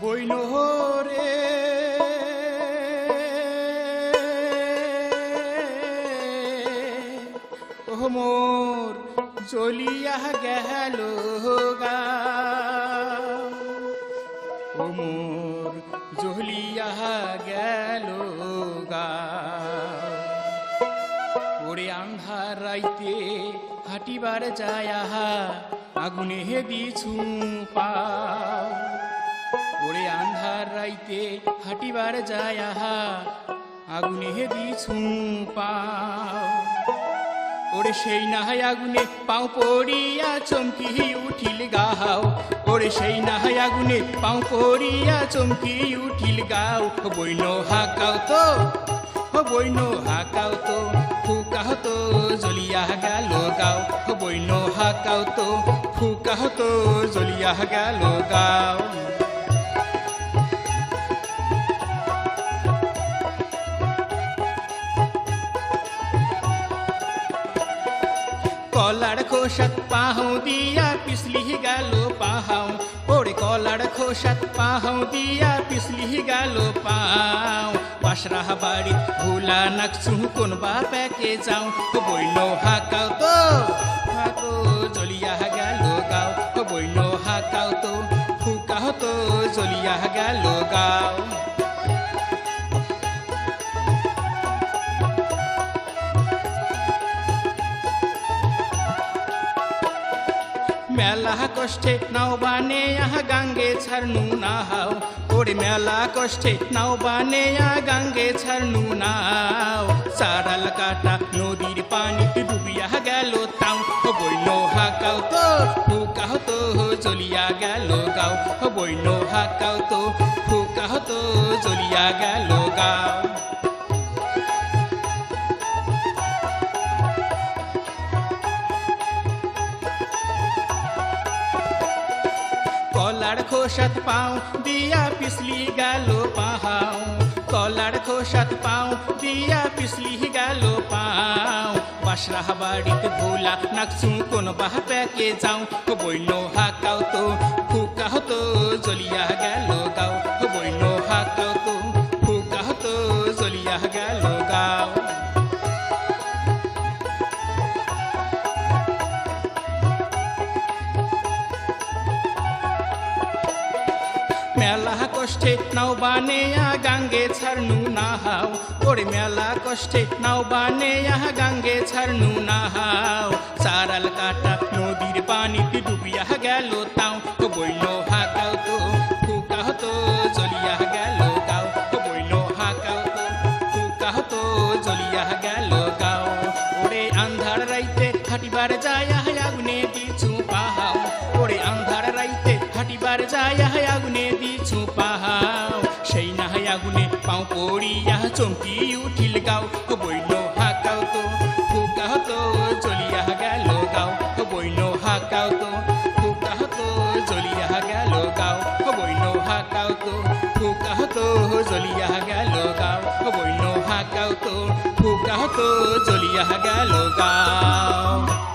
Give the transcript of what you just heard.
বইনহরে ওহ মোর জ্বলিয়া গেল গা। ও জ্বলিয়া গেল গা। ওরে আন্ধার রাইতে হাঁটিবার যায়া আগুনে দিছু পাও ওরে আন্ধার রাইতে হাঁটিবার যায় আহা, আগুনে দিছু পাও ওরে সেই নাহাই আগুনে পাও পড়িয়া চমকি উঠিল গাও ওরে সেই নাহাই আগুনে পাও পড়িয়া চমকি উঠিল গাও। বইন হাকাও তো বইন হাকাও তো ফুকাহ তো, জ্বলিয়া গেল গাও। বইন হাকাও তো ফুকাহ তো, জ্বলিয়া গেল গাও। কলার খোসাত পাহাও দিয়া পিছলি গেল পাহাও। ওরে কলার খোসাত পাহাও দিয়া পিছলি গেল পাও পাশরাহ বাড়ি ভুলা নাকছু কোন বাপেকে যাও। বইল হাকাও তো, হাকো, জ্বলিয়া গেল গাও। বইল হাকাও তো, ফুকাও তো, জ্বলিয়া গেল গাও। মেলা কষ্টে নাও বানে, আহা, গাঙ্গে ছাড়নু না হাও। ওরে মেলা কষ্টে নাও বানে আ গাঙ্গে ছাড়নু নাও সারাল কাটা নদীর পানি ডুবিয়া গেল তাও। ও বইল হাকাও তো ফুকাহ তো চলিয়া গেল গাও। বইল হাকাও তো ফুকাহ তো, চলিয়া গেল গাও। কলার খোসাত পাও, দিয়া পিছলি গেল পাহাও। কলার খোসাত পাও, দিয়া পিছলি গেল পাও বাসরাহ বাড়িতে ভোলা নাকছু, কোন বাহ প্যাকে যাও। বইল হাকাও তো ফুকাহ তো, জ্বলিয়া গেল মেলা কষ্টে নাও বানে গাঙ্গে ছাড়নু না হাও। ওরে মেলা কষ্টে নাও বানে গাঙ্গে ছাড়নু না হাও। সারাল কাটা নদীর পানিতে ডুবিয়া গেল তাও। ও বইল হাকাও তো ফুকাও তো, জ্বলিয়া গেল গাও ও বইল হাকাও তো ফুকাও তো, জ্বলিয়া গেল গাও ওরে আন্ধার রাইতে হাঁটিবার যায় আগুনে দিছু পাহাও। ওরে আন্ধার রাইতে হাঁটিবার যায় চমকি উঠিল গাও বইল হাকাও তো ফুকাহ তো চলিয়া গেল গাও বইল হাকাও তো ফুকাহ তো চলিয়া গেল গাও বইল হাকাও তো ফুকাহ তো জ্বলিয়া গেল গাও বইল হাকাও তো ফুকাহ তো জ্বলিয়া গেল গাও।